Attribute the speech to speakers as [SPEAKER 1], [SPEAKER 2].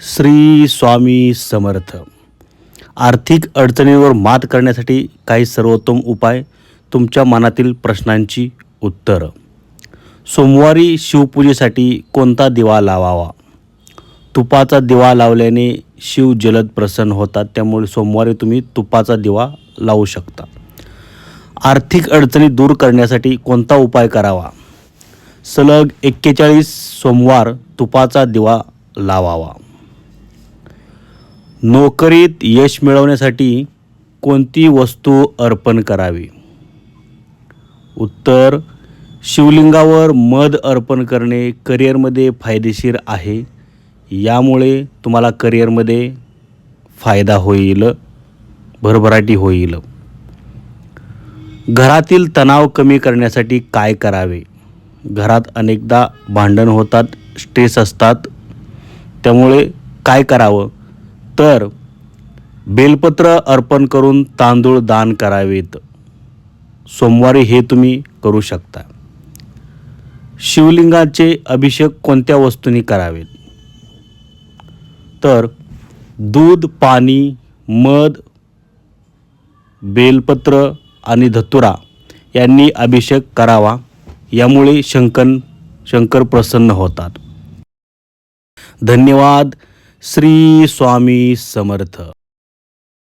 [SPEAKER 1] श्री स्वामी समर्थ. आर्थिक अडचणींवर मात करण्यासाठी काही सर्वोत्तम उपाय तुमच्या मनातील प्रश्नांची उत्तरं. सोमवारी शिवपूजेसाठी कोणता दिवा लावावा? तुपाचा दिवा लावल्याने शिव जलद प्रसन्न होतात त्यामुळे सोमवारी तुम्ही तुपाचा दिवा लावू शकता. आर्थिक अडचणी दूर करण्यासाठी कोणता उपाय करावा? सलग एक्केचाळीस सोमवार तुपाचा दिवा लावावा. नोकरीत यश मिळवण्यासाठी कोणती वस्तू अर्पण करावी? उत्तर शिवलिंगावर मध अर्पण करणे करिअरमध्ये फायदेशीर आहे. यामुळे तुम्हाला करिअरमध्ये फायदा होईल भरभराटी होईल. घरातील तणाव कमी करण्यासाठी काय करावे? घरात अनेकदा भांडण होतात स्ट्रेस असतात. त्यामुळे काय करावं? तर बेलपत्र अर्पण करून तांदूळ दान करावेत. सोमवारी हे तुम्ही करू शकता. शिवलिंगाचे अभिषेक कोणत्या वस्तूंनी करावेत? तर दूध पाणी मध बेलपत्र आणि धतुरा यांनी अभिषेक करावा. यामुळे शंकर शंकर प्रसन्न होतात. धन्यवाद. श्री स्वामी समर्थ.